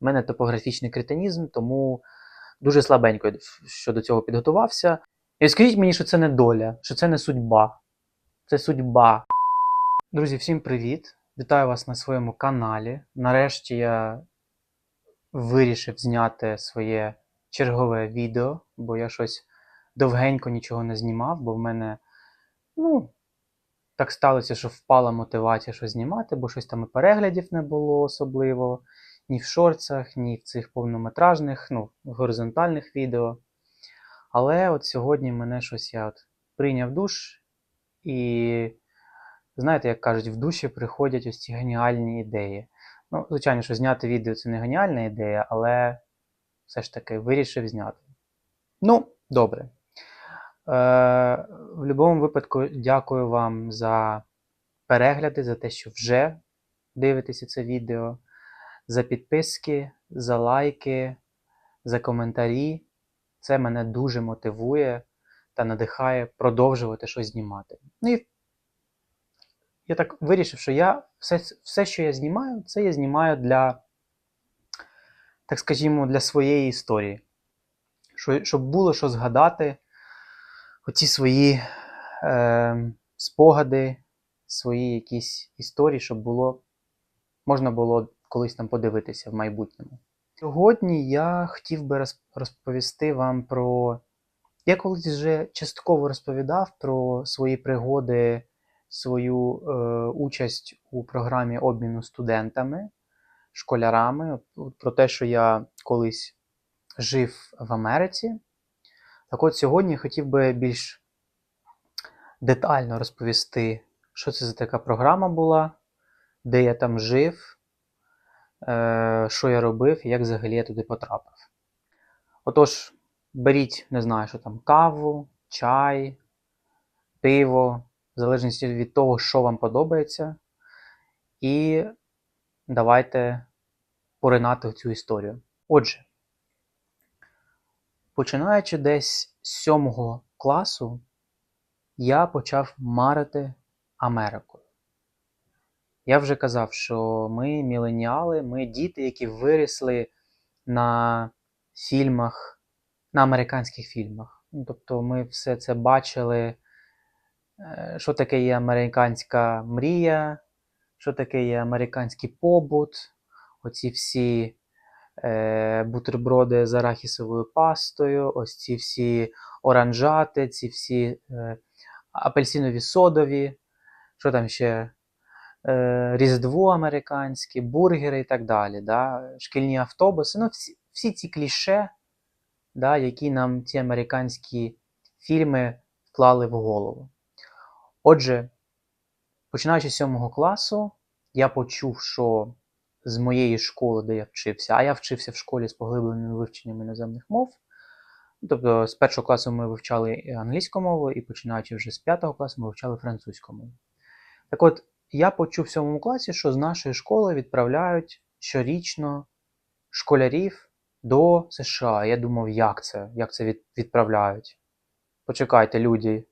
У мене топографічний кретинізм, тому дуже слабенько щодо цього підготувався. І скажіть мені, що це не доля, що це не судьба. Це судьба. Друзі, всім привіт! Вітаю вас на своєму каналі. Нарешті я вирішив зняти своє чергове відео, бо я щось довгенько нічого не знімав, бо в мене, ну, так сталося, що впала мотивація щось знімати, бо щось там і переглядів не було особливо, ні в шорцах, ні в цих повнометражних, ну, горизонтальних відео. Але от сьогодні мене щось я от прийняв душ, і знаєте, як кажуть, в душі приходять ось ці геніальні ідеї. Ну, звичайно, що зняти відео це не геніальна ідея, але все ж таки вирішив зняти. Ну, добре. Е, в будь-якому випадку дякую вам за перегляди, за те, що вже дивитеся це відео, за підписки, за лайки, за коментарі. Це мене дуже мотивує та надихає продовжувати щось знімати. Ну і я так вирішив, що я все, все, що я знімаю, це я знімаю для, так скажімо, для своєї історії. Що, щоб було що згадати, оці свої е, спогади, свої якісь історії, щоб було, можна було колись там подивитися в майбутньому. Сьогодні я хотів би розповісти вам про. Я колись вже частково розповідав про свої пригоди, свою е, участь у програмі обміну студентами, школярами, про те, що я колись жив в Америці. Так от сьогодні хотів би більш детально розповісти, що це за така програма була, де я там жив, що я робив і як взагалі я туди потрапив. Отож, беріть, не знаю, що там, каву, чай, пиво, в залежності від того, що вам подобається. І давайте поринати в цю історію. Отже, починаючи десь з сьомого класу, я почав марити Америкою. Я вже казав, що ми міленіали, ми діти, які виросли на фільмах, на американських фільмах. Ну, тобто ми все це бачили, е, що таке є американська мрія, що таке є американський побут, оці всі е, бутерброди з арахісовою пастою, ось ці всі оранжати, ці всі е, апельсинові содові, що там ще Різдво американське, бургери і так далі. Да? Шкільні автобуси. Ну, всі, всі ці кліше, да, які нам ці американські фільми вклали в голову. Отже, починаючи з сьомого класу, я почув, що з моєї школи, де я вчився, а я вчився в школі з поглибленим вивченням іноземних мов. Ну, Тобто з першого класу ми вивчали англійську мову, і починаючи вже з п'ятого класу, ми вивчали французьку мову. Так от, я почув в сьомому класі, що з нашої школи відправляють щорічно школярів до США. Я думав, як це? Як це від, відправляють? Почекайте, люди.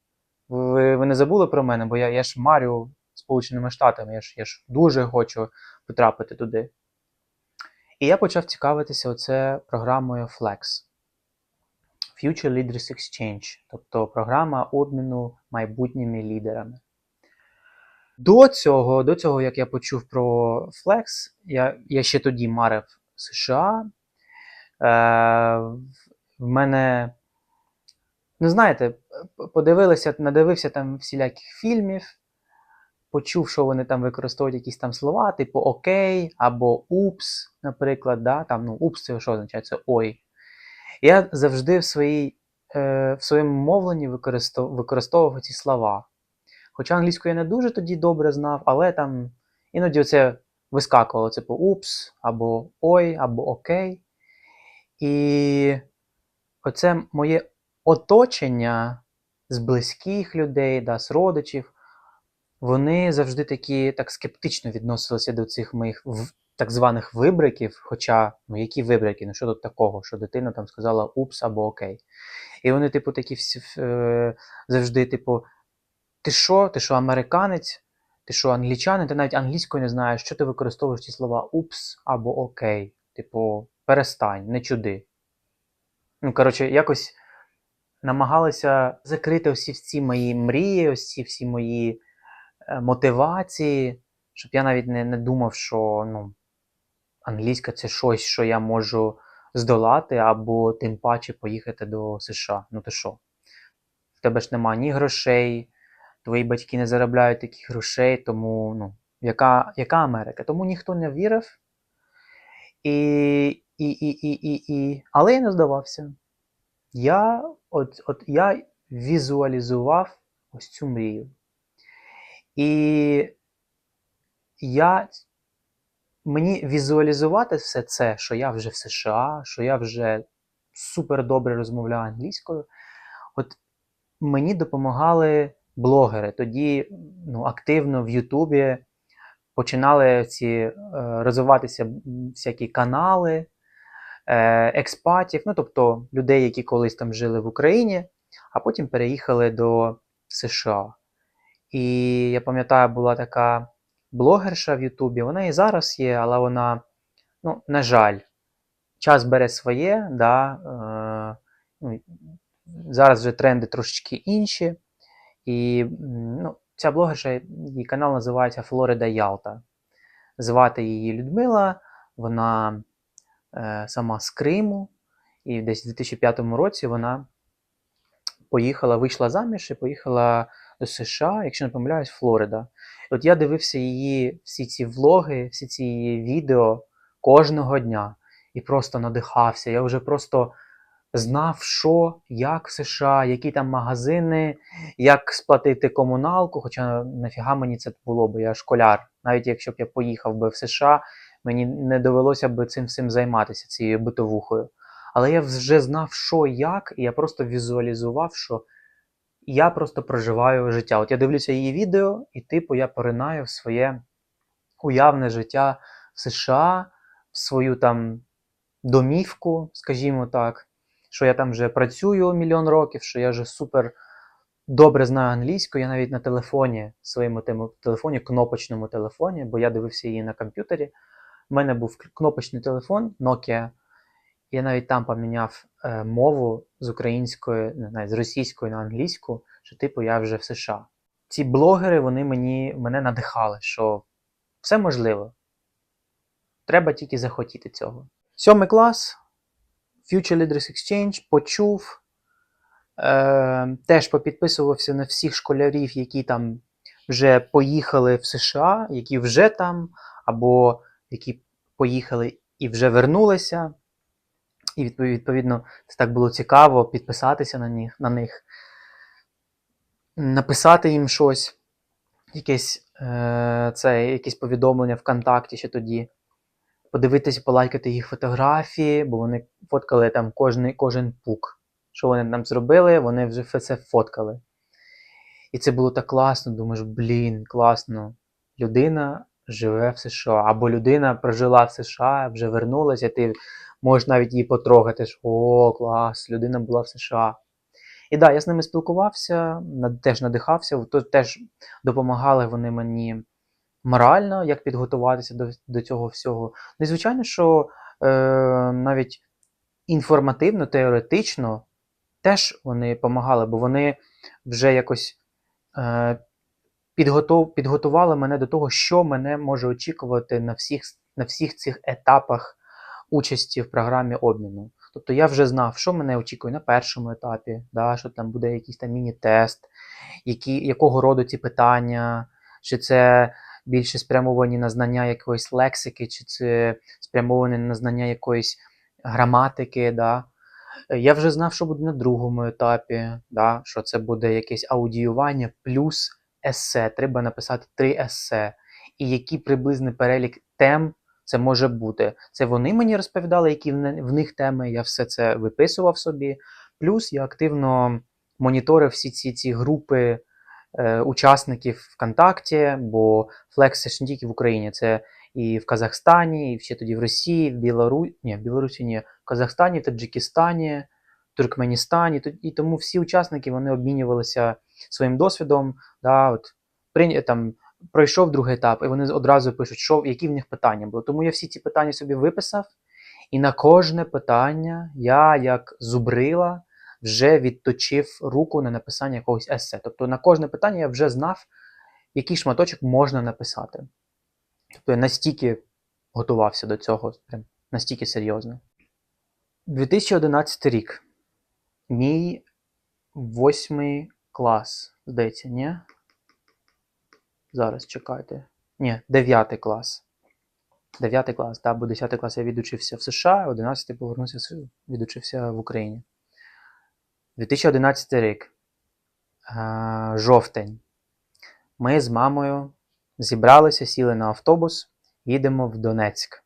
Ви, ви не забули про мене, бо я, я ж марю Сполученими Штатами, я ж, я ж дуже хочу потрапити туди. І я почав цікавитися оце програмою Flex. Future Leaders Exchange, тобто програма обміну майбутніми лідерами. До цього, до цього, як я почув про Flex, я, я ще тоді марив США. Е, в мене, ну знаєте, подивилися, надивився там всіляких фільмів, почув, що вони там використовують якісь там слова, типу окей, або упс, наприклад. Да? Там, ну, упс це що означає? Це ой. Я завжди в, своїй, е, в своєму мовленні використовував ці слова. Хоча англійську я не дуже тоді добре знав, але там іноді це вискакувало, типу упс, або ой, або окей. І оце моє оточення з близьких людей, да, з родичів, вони завжди такі так скептично відносилися до цих моїх так званих вибриків. Хоча, ну які вибрики? Ну що тут такого, що дитина там сказала упс або окей. І вони, типу, такі всі е, завжди, типу, ти що? Ти що, американець? Ти що, англічанин? Ти навіть англійською не знаєш, що ти використовуєш ці слова упс або окей. типу, перестань, не чуди. Ну, коротше, якось намагалися закрити всі ці мої мрії, ці всі мої е, мотивації, щоб я навіть не, не думав, що ну, англійська це щось, що я можу здолати, або тим паче поїхати до США. Ну ти що? В тебе ж нема ні грошей, твої батьки не заробляють таких грошей, тому ну, яка, яка Америка? Тому ніхто не вірив. І, і, і, і, і, і... Але я не здавався. Я, от, от, я візуалізував ось цю мрію. І я, мені візуалізувати все це, що я вже в США, що я вже супер добре розмовляю англійською. От мені допомагали блогери. Тоді ну, активно в Ютубі починали ці е, розвиватися всякі канали е, експатів, ну тобто людей, які колись там жили в Україні, а потім переїхали до США. І я пам'ятаю, була така блогерша в Ютубі, вона і зараз є, але вона, ну, на жаль, час бере своє, да, е, ну, зараз вже тренди трошечки інші. І ну, ця блогерша, її канал називається Флорида Ялта. Звати її Людмила, вона е, сама з Криму, і десь у 2005 році вона поїхала, вийшла заміж і поїхала до США, якщо не помиляюсь, Флорида. От я дивився її всі ці влоги, всі ці відео кожного дня і просто надихався. Я вже просто знав, що, як в США, які там магазини, як сплатити комуналку. Хоча нафіга мені це було, бо я школяр. Навіть якщо б я поїхав би в США, мені не довелося б цим всім займатися, цією битовухою. Але я вже знав, що як, і я просто візуалізував, що я просто проживаю життя. От я дивлюся її відео, і типу я поринаю в своє уявне життя в США, в свою там домівку, скажімо так, що я там вже працюю мільйон років, що я вже супер добре знаю англійську. Я навіть на телефоні, своєму телефоні, кнопочному телефоні, бо я дивився її на комп'ютері. У мене був кнопочний телефон Nokia. Я навіть там поміняв е, мову з української, не знаю, з російської на англійську, що типу я вже в США. Ці блогери вони мені, мене надихали, що все можливо. Треба тільки захотіти цього. Сьомий клас, Future Leaders Exchange, почув, е, теж попідписувався на всіх школярів, які там вже поїхали в США, які вже там, або які поїхали і вже вернулися. І відповідно, це так було цікаво підписатися на них, на них написати їм щось, якесь, е, це, якесь повідомлення ВКонтакті ще тоді, подивитися, полайкати їх фотографії, бо вони фоткали там кожен, кожен пук. Що вони там зробили, вони вже все фоткали. І це було так класно. Думаєш, блін, класно. Людина живе в США, або людина прожила в США, вже вернулася, ти можеш навіть її потрогати. О, клас, людина була в США. І так, да, я з ними спілкувався, теж надихався, теж допомагали вони мені морально, як підготуватися до, до цього всього. Ну звичайно, що е, навіть інформативно, теоретично теж вони допомагали, бо вони вже якось е, підготов, підготували мене до того, що мене може очікувати на всіх, на всіх цих етапах участі в програмі обміну. Тобто я вже знав, що мене очікує на першому етапі, да, що там буде якийсь там міні-тест, які, якого роду ці питання, чи це більше спрямовані на знання якоїсь лексики, чи це спрямовані на знання якоїсь граматики. Да. Я вже знав, що буде на другому етапі, да, що це буде якесь аудіювання плюс есе. Треба написати три есе. І який приблизний перелік тем це може бути. Це вони мені розповідали, які в них теми. Я все це виписував собі. Плюс я активно моніторив всі ці, ці групи учасників ВКонтакті, бо Flex це ж не тільки в Україні, це і в Казахстані, і ще тоді в Росії, в Білорусі, ні, в Білорусі ні, в Казахстані, Таджикистані, Туркменістані. І тому всі учасники вони обмінювалися своїм досвідом. Да, от, там, пройшов другий етап, і вони одразу пишуть, що, які в них питання були. Тому я всі ці питання собі виписав, І на кожне питання я, як зубрила, вже відточив руку на написання якогось есе. Тобто на кожне питання я вже знав, який шматочок можна написати. Тобто я настільки готувався до цього, прям настільки серйозно. 2011 рік. Мій восьмий клас, здається, ні? Зараз чекайте. Ні, 9 клас. 9 клас, так, бо 10 клас я відучився в США, 11 повернувся, відучився в Україні. 2011 рік. Е, Жовтень. Ми з мамою зібралися, сіли на автобус, їдемо в Донецьк.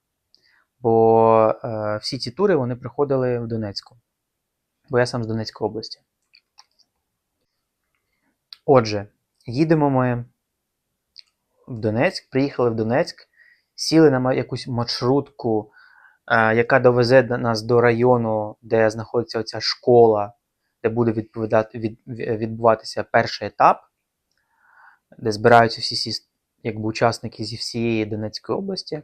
Бо е, всі ці тури вони приходили в Донецьку. Бо я сам з Донецької області. Отже, їдемо ми в Донецьк, приїхали в Донецьк, сіли на якусь маршрутку, е, яка довезе до- нас до району, де знаходиться оця школа, де буде відповідати, від, відбуватися перший етап, де збираються всі, якби, учасники зі всієї Донецької області.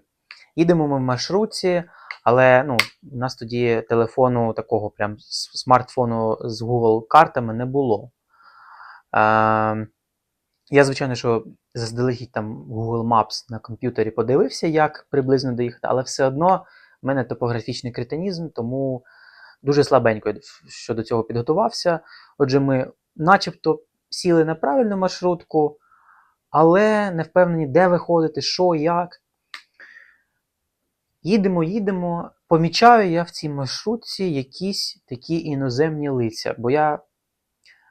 Їдемо ми в маршрутці, але ну, у нас тоді телефону такого прям смартфону з Google картами не було. Е, я, звичайно, що заздалегідь там Google Maps на комп'ютері подивився, як приблизно доїхати, але все одно в мене топографічний кретинізм, тому дуже слабенько щодо цього підготувався. Отже, ми начебто сіли на правильну маршрутку, але не впевнені, де виходити, що, як. Їдемо, їдемо. Помічаю я в цій маршрутці якісь такі іноземні лиця, бо я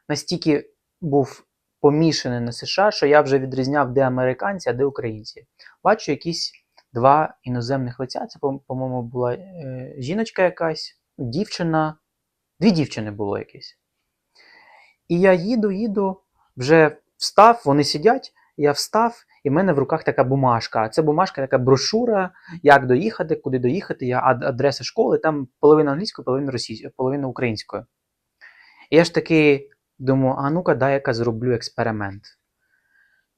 настільки був помішаний на США, що я вже відрізняв, де американці, а де українці. Бачу якісь два іноземних лиця. Це, по- по-моєму, була е, жіночка якась, дівчина, дві дівчини було якесь. І я їду, їду, вже встав, вони сидять, я встав, і в мене в руках така бумажка. А це бумажка, така брошура, як доїхати, куди доїхати, я адреса школи, там половина англійською, половина російською, половина українською. І я ж таки думаю, а ну-ка, дай яка зроблю експеримент.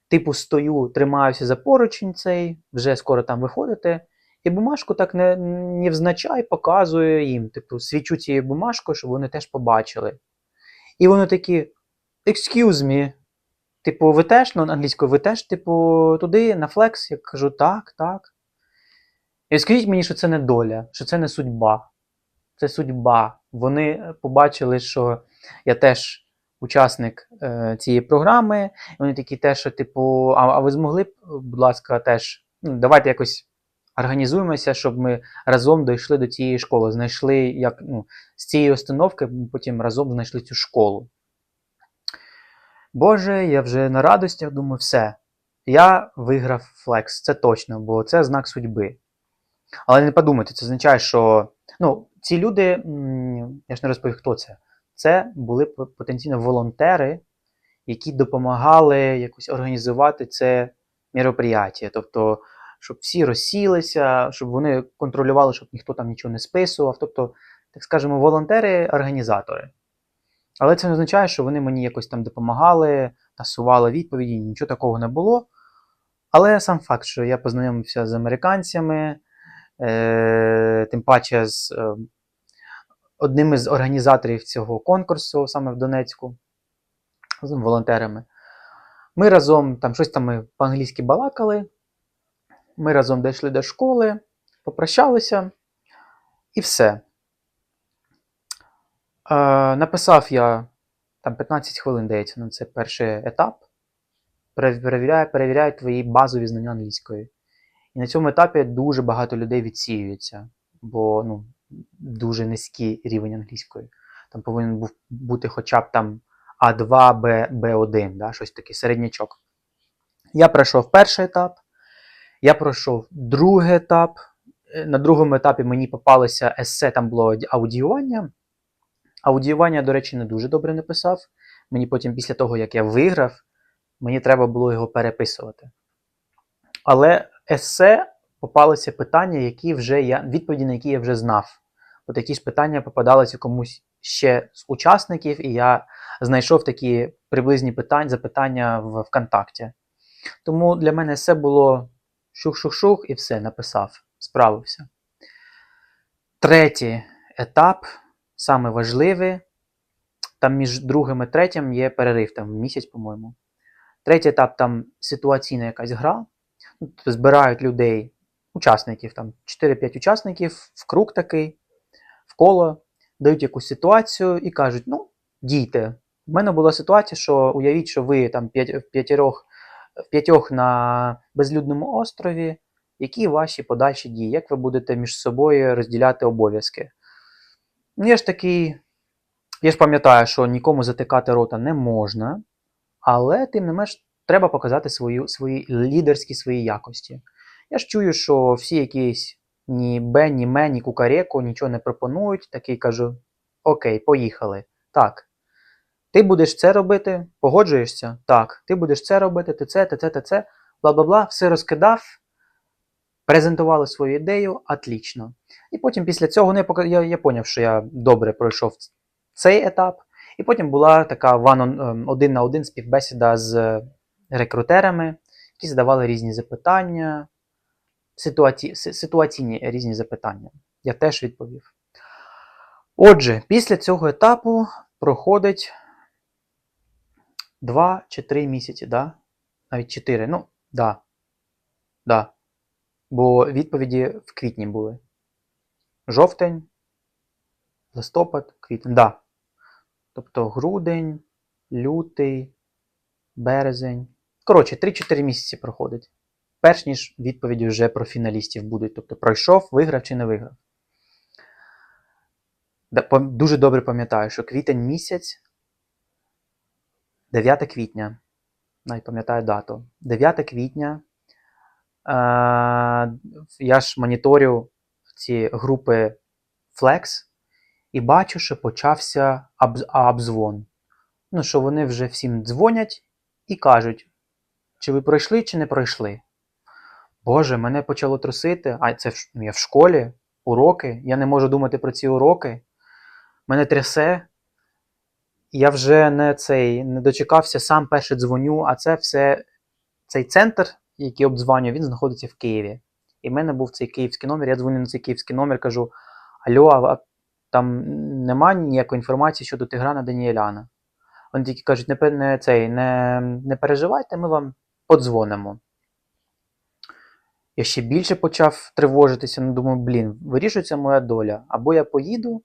Типу, стою, тримаюся за поручень цей, вже скоро там виходити, і бумажку так не, невзначай показую їм. Типу, свічу цією бумажкою, щоб вони теж побачили. І вони такі: Excuse me. Типу, ви теж, ну, англійською, ви теж, типу, туди на флекс? Я кажу, так, так. І скажіть мені, що це не доля, що це не судьба. Це судьба. Вони побачили, що я теж учасник е, цієї програми. І вони такі теж, що, типу, а, а ви змогли б, будь ласка, теж, ну, давайте якось організуємося, щоб ми разом дійшли до цієї школи. Знайшли, як, ну, з цієї установки ми потім разом знайшли цю школу. Боже, я вже на радостях думаю, все. Я виграв флекс, це точно, бо це знак судьби. Але не подумайте, це означає, що ну, ці люди, я ж не розповів, хто це. Це були потенційно волонтери, які допомагали якось організувати це мероприятие. Тобто, щоб всі розсілися, щоб вони контролювали, щоб ніхто там нічого не списував. Тобто, так скажемо, волонтери-організатори. Але це не означає, що вони мені якось там допомагали, тасували відповіді, нічого такого не було. Але сам факт, що я познайомився з американцями, е, тим паче з е, одним із організаторів цього конкурсу, саме в Донецьку, з волонтерами. Ми разом там щось там ми по-англійськи балакали. Ми разом дійшли до школи, попрощалися і все. Е, написав я там 15 хвилин, дається на це перший етап. Перевіряю, перевіряю твої базові знання англійської. І на цьому етапі дуже багато людей відсіюється, бо ну, дуже низький рівень англійської. Там повинен був бути хоча б там А2, Б, Б1, да, щось таке, середнячок. Я пройшов перший етап, я пройшов другий етап. Е, На другому етапі мені попалося есе, там було аудіювання. Аудіювання, до речі, не дуже добре написав. Мені потім, після того, як я виграв, мені треба було його переписувати. Але есе попалися питання, які вже я, відповіді на які я вже знав. От які ж питання попадалися комусь ще з учасників, і я знайшов такі приблизні питання, запитання в ВКонтакті. Тому для мене все було шух-шух-шух і все, написав, справився. Третій етап, саме важливий. Там між другим і третім є перерив, там місяць, по-моєму. Третій етап там ситуаційна якась гра. Ну, тобто збирають людей, учасників, там 4-5 учасників в круг такий, в коло, дають якусь ситуацію і кажуть: ну, дійте. У мене була ситуація, що уявіть, що ви там п'ять- в п'ятьох, на безлюдному острові. Які ваші подальші дії? Як ви будете між собою розділяти обов'язки? Ну, я ж такий. Я ж пам'ятаю, що нікому затикати рота не можна, але тим не менш треба показати свою, свої лідерські свої якості. Я ж чую, що всі якісь ні Б, ні Ме, ні Кукареку нічого не пропонують. Такий кажу: Окей, поїхали. Так. Ти будеш це робити, погоджуєшся? Так. Ти будеш це робити, ти це, ти це, ти це, бла бла бла, все розкидав, презентували свою ідею, отлично. І потім після цього ну, я, я, я поняв, що я добре пройшов цей етап. І потім була така one ем, один на один співбесіда з рекрутерами, які задавали різні запитання, ситуаці... ситуаційні різні запитання. Я теж відповів. Отже, після цього етапу проходить 2 чи 3 місяці, да? навіть 4. Ну, да. Да. Бо відповіді в квітні були. Жовтень, листопад, квітень. Да. Тобто грудень, лютий, березень. Коротше, 3-4 місяці проходить. Перш ніж відповіді вже про фіналістів будуть. Тобто пройшов, виграв чи не виграв. Дуже добре пам'ятаю, що квітень місяць, 9 квітня. Навіть пам'ятаю дату. 9 квітня. Е, я ж моніторю ці групи Flex і бачу, що почався обдзвон. Ну, що вони вже всім дзвонять і кажуть, чи ви пройшли, чи не пройшли. Боже, мене почало трусити. А це ну, я в школі, уроки. Я не можу думати про ці уроки. Мене трясе. Я вже не цей не дочекався, сам перше дзвоню, а це все цей центр, який обдзвонює, він знаходиться в Києві. І в мене був цей київський номер. Я дзвоню на цей київський номер, кажу: Алло, а там нема ніякої інформації щодо Тиграна Даніеляна. Вони тільки кажуть, не, не, цей, не, не переживайте, ми вам подзвонимо. Я ще більше почав тривожитися, ну думаю, блін, вирішується моя доля. Або я поїду,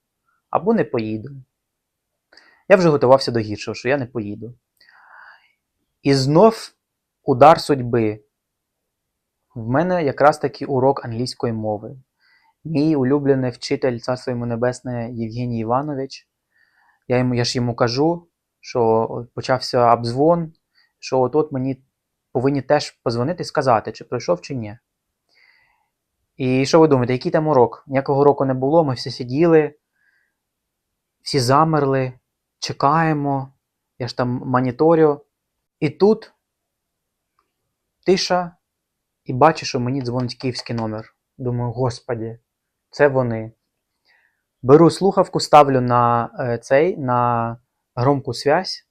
або не поїду. Я вже готувався до гіршого, що я не поїду. І знов удар судьби. В мене якраз таки урок англійської мови. Мій улюблений вчитель, царство йому небесне, Євгеній Іванович. Я, йому, я ж йому кажу, що почався обдзвон, що от мені повинні теж позвонити і сказати, чи пройшов, чи ні. І що ви думаєте, який там урок? Ніякого уроку не було, ми всі сиділи, всі замерли, чекаємо, я ж там моніторю. І тут тиша, і бачу, що мені дзвонить київський номер. Думаю, господі, це вони. Беру слухавку, ставлю на е, цей, на громку связь,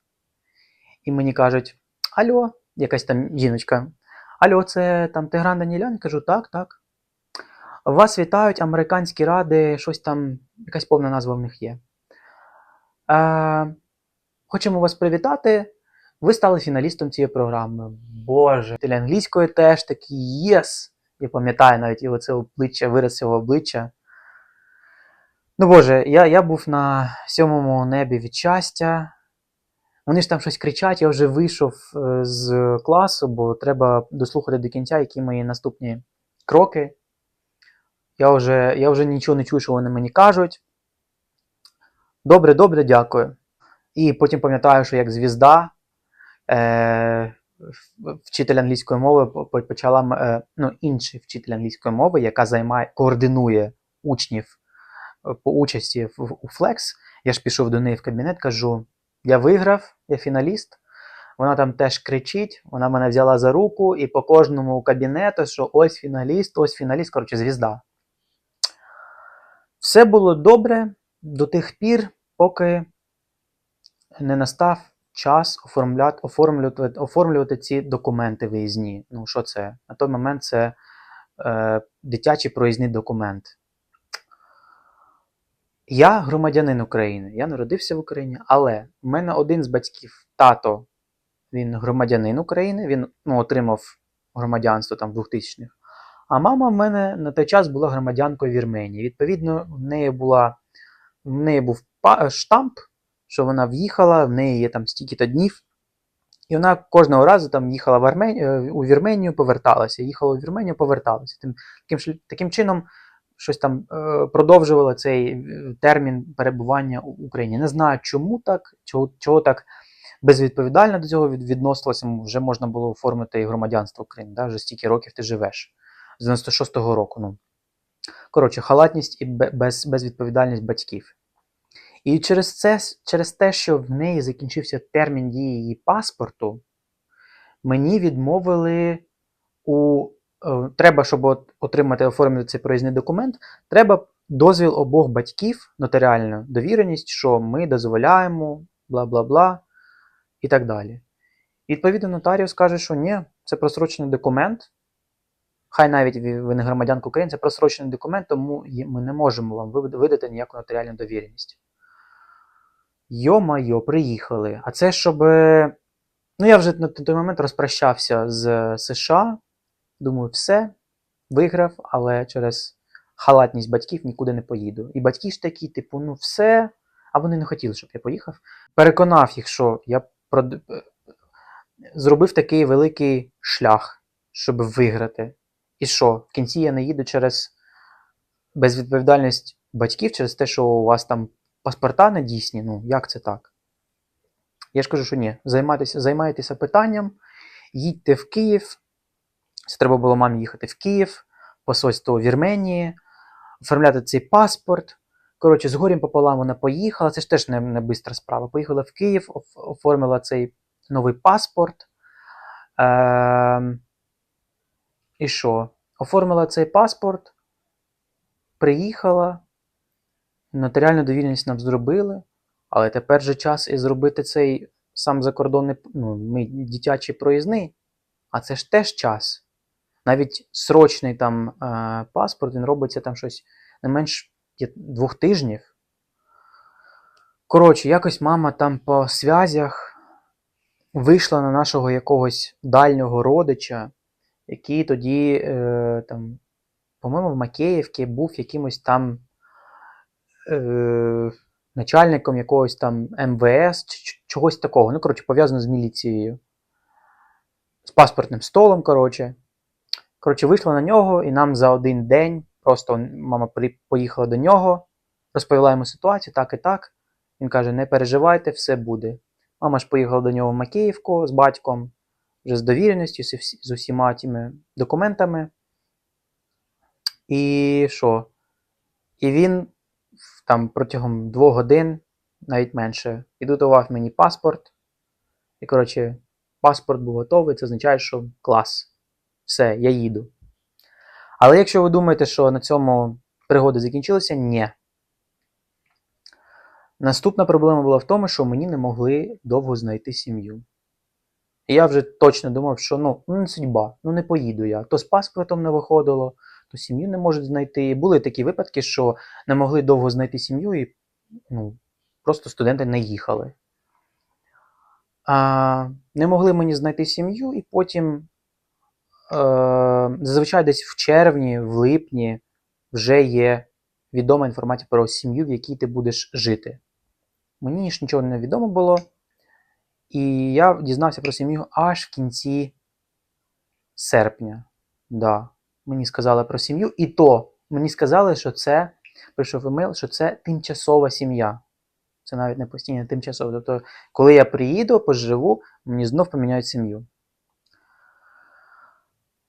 і мені кажуть: Алло, якась там жіночка. Алло, це там Тигран Данілян? Кажу, так, так. Вас вітають американські ради, щось там, якась повна назва в них є. Е, хочемо вас привітати. Ви стали фіналістом цієї програми. Боже, вчитель англійської теж такий єс. Я пам'ятаю навіть його це обличчя, вираз цього обличчя. Ну Боже, я, я був на сьомому небі від щастя. Вони ж там щось кричать, я вже вийшов е, з класу, бо треба дослухати до кінця, які мої наступні кроки. Я вже, я вже нічого не чую, що вони мені кажуть. Добре, добре, дякую. І потім пам'ятаю, що як звізда, е, вчитель англійської мови по- по- почала е, ну, інший вчитель англійської мови, яка займає, координує учнів е, по участі в, у Flex. Я ж пішов до неї в кабінет, кажу: я виграв, я фіналіст. Вона там теж кричить, вона мене взяла за руку і по кожному кабінету, що ось фіналіст, ось фіналіст, коротше, звізда. Все було добре до тих пір, поки не настав час оформляти, оформлювати, оформлювати ці документи виїзні. Ну, що це? На той момент це е, дитячий проїзний документ. Я громадянин України, я народився в Україні, але в мене один з батьків, тато, він громадянин України, він ну, отримав громадянство там в 2000-х. А мама в мене на той час була громадянкою Вірменії. Відповідно, в неї була в неї був штамп, що вона в'їхала, в неї є там стільки-то днів. І вона кожного разу там їхала в Армен... е, у Вірменію, поверталася, їхала у Вірменію, поверталася. Тим, таким, таким чином щось там е, продовжувала цей е, термін перебування у Україні. Не знаю, чому так, чого, чого так безвідповідально до цього відносилося. Вже можна було оформити і громадянство України, да? вже стільки років ти живеш. З 96-го року. Ну. Коротше, халатність і без, безвідповідальність батьків. І через це, через те, що в неї закінчився термін дії її паспорту, мені відмовили у. е, Треба, щоб отримати оформити цей проїзний документ, треба дозвіл обох батьків, нотаріальну довіреність, що ми дозволяємо, бла бла бла і так далі. Відповідно, нотаріус каже, що ні, це просрочений документ. Хай навіть ви не громадянка України, це просрочений документ, тому ми не можемо вам видати ніяку нотаріальну довіреність. Йо-майо, приїхали. А це щоб. е, Ну, я вже на той момент розпрощався з США. Думаю, все, виграв, але через халатність батьків нікуди не поїду. І батьки ж такі, типу, ну все. А вони не хотіли, щоб я поїхав. Переконав їх, що я прод... е, зробив такий великий шлях, щоб виграти. І що? В кінці я не їду через безвідповідальність батьків, через те, що у вас там паспорта не дійсні. Ну, як це так? Я ж кажу, що ні. Займайтеся, займайтеся питанням, їдьте в Київ. Це треба було мамі їхати в Київ, посольство Вірменії, оформляти цей паспорт. Коротше, з горем пополам вона поїхала. Це ж теж не, не бистра справа. Поїхала в Київ, оформила цей новий паспорт. Ем, і що? Оформила цей паспорт, приїхала, нотаріальну довіреність нам зробили, але тепер же час і зробити цей сам закордонний ну, дитячий проїзний, а це ж теж час. Навіть срочний там е, паспорт, він робиться там щось не менш двох тижнів. Коротше, якось мама там по зв'язях вийшла на нашого якогось дальнього родича, який тоді, е, там, по-моєму, в Макеївці був якимось там е, начальником якогось там МВС, чогось такого. Ну, коротше, пов'язано з міліцією. З паспортним столом, коротше. Коротше, вийшла на нього, і нам за один день просто мама поїхала до нього, розповіла йому ситуацію, так і так. Він каже: не переживайте, все буде. Мама ж поїхала до нього в Макіївку з батьком, вже з довіреністю, з, усіма тими документами. І що? І він там протягом двох годин, навіть менше, підготував мені паспорт. І, коротше, паспорт був готовий, це означає, що клас. Все, я їду. Але якщо ви думаєте, що на цьому пригоди закінчилися, ні. Наступна проблема була в тому, що мені не могли довго знайти сім'ю. І я вже точно думав, що ну, ну не судьба, ну не поїду я. То з паспортом не виходило, то сім'ю не можуть знайти. Були такі випадки, що не могли довго знайти сім'ю, і ну, просто студенти не їхали. А, не могли мені знайти сім'ю, і потім, е, зазвичай десь в червні, в липні вже є відома інформація про сім'ю, в якій ти будеш жити. Мені ж нічого не відомо було. І я дізнався про сім'ю аж в кінці серпня. Да. Мені сказали про сім'ю, і то мені сказали, що це прийшов емейл, що це тимчасова сім'я. Це навіть не постійно тимчасова. Тобто, коли я приїду, поживу, мені знов поміняють сім'ю.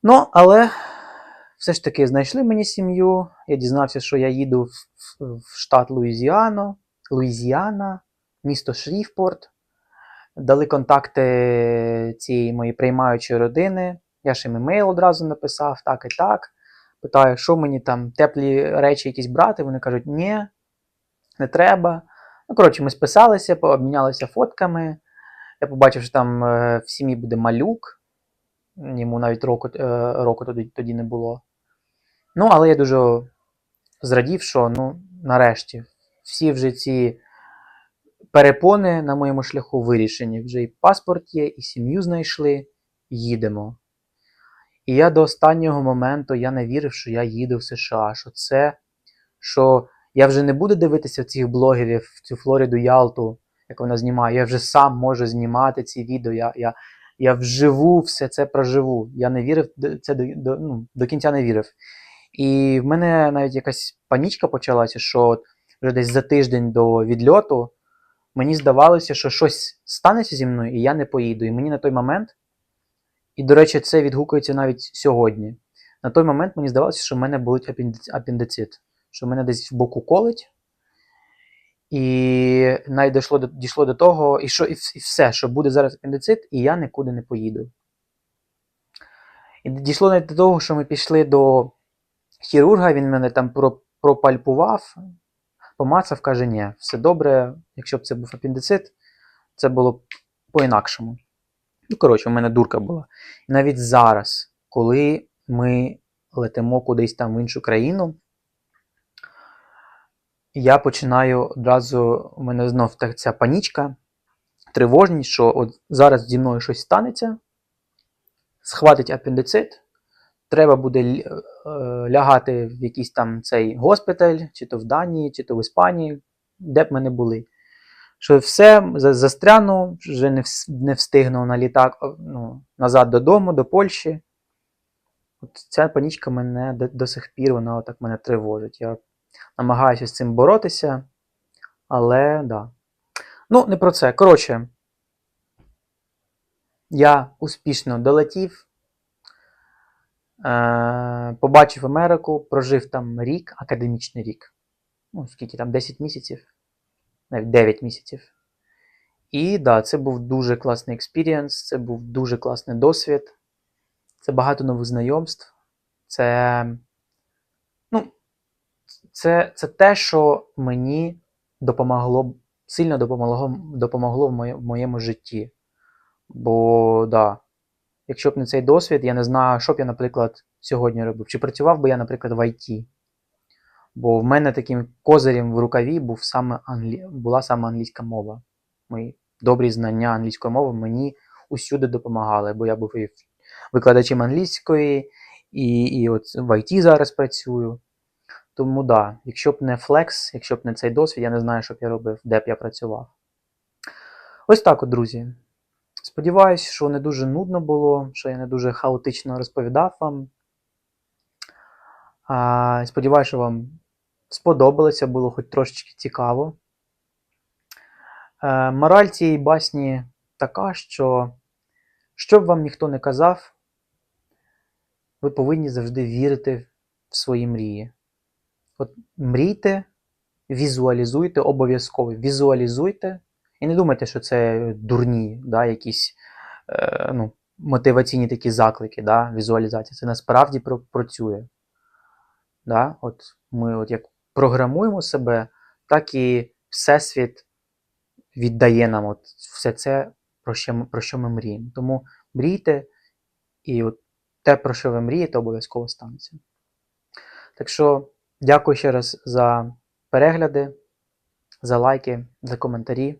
Ну, але все ж таки знайшли мені сім'ю. Я дізнався, що я їду в, в, в штат Луїзіано, Луїзіана, місто Шріфпорт. Дали контакти цієї моєї приймаючої родини. Я ж їм емейл одразу написав, так і так. Питаю, що мені там теплі речі якісь брати. Вони кажуть, ні, не треба. Ну, коротше, ми списалися, обмінялися фотками. Я побачив, що там е, в сім'ї буде малюк. Йому навіть року, е, року тоді, тоді не було. Ну, але я дуже зрадів, що ну, нарешті всі вже ці перепони на моєму шляху вирішені. Вже і паспорт є, і сім'ю знайшли, їдемо. І я до останнього моменту я не вірив, що я їду в США, що це, що я вже не буду дивитися цих блогерів в цю Флориду Ялту, як вона знімає. Я вже сам можу знімати ці відео. Я, я, я вживу все це проживу. Я не вірив це до, до, ну, до кінця не вірив. І в мене навіть якась панічка почалася, що вже десь за тиждень до відльоту мені здавалося, що щось станеться зі мною, і я не поїду. І мені на той момент, і, до речі, це відгукується навіть сьогодні. На той момент мені здавалося, що в мене болить апендицит, що в мене десь в боку колить. І навіть дійшло до, дійшло до того, і, що, і, все, що буде зараз апендицит, і я нікуди не поїду. І дійшло навіть до того, що ми пішли до хірурга, він мене там пропальпував, помацав, каже, ні, все добре, якщо б це був апендицит, це було б по-інакшому. Ну, коротше, у мене дурка була. Навіть зараз, коли ми летимо кудись там в іншу країну, я починаю одразу, у мене знов ця панічка, тривожність, що от зараз зі мною щось станеться, схватить апендицит, треба буде лягати в якийсь там цей госпіталь, чи то в Данії, чи то в Іспанії, де б ми не були. Що все застряну, вже не, встигну на літак ну, назад додому, до Польщі. От ця панічка мене до, до сих пір вона отак мене тривожить. Я намагаюся з цим боротися, але да. Ну, не про це. Коротше, я успішно долетів, е, побачив Америку, прожив там рік, академічний рік. Ну, скільки там, 10 місяців, навіть 9 місяців. І да, це був дуже класний експірієнс, це був дуже класний досвід. Це багато нових знайомств. Це, ну, це, це те, що мені допомогло, сильно допомогло, допомогло в моєму житті. Бо, да, якщо б не цей досвід, я не знаю, що б я, наприклад, сьогодні робив. Чи працював би я, наприклад, в ІТ. Бо в мене таким козирем в рукаві був саме англі... була саме англійська мова. Мої добрі знання англійської мови мені усюди допомагали, бо я був і викладачем англійської, і, і от в ІТ зараз працюю. Тому да, якщо б не флекс, якщо б не цей досвід, я не знаю, що б я робив, де б я працював. Ось так от, друзі. Сподіваюсь, що не дуже нудно було, що я не дуже хаотично розповідав вам. А, сподіваюся, що вам сподобалося, було хоч трошечки цікаво. Е, мораль цієї басні така, що що б вам ніхто не казав, ви повинні завжди вірити в свої мрії. От мрійте, візуалізуйте, обов'язково візуалізуйте. І не думайте, що це дурні, да, якісь е, ну, мотиваційні такі заклики, да, візуалізація. Це насправді працює. Да? От ми от як програмуємо себе, так і Всесвіт віддає нам от все це, про що, про що ми мріємо. Тому мрійте, і от те, про що ви мрієте, обов'язково станеться. Так що дякую ще раз за перегляди, за лайки, за коментарі.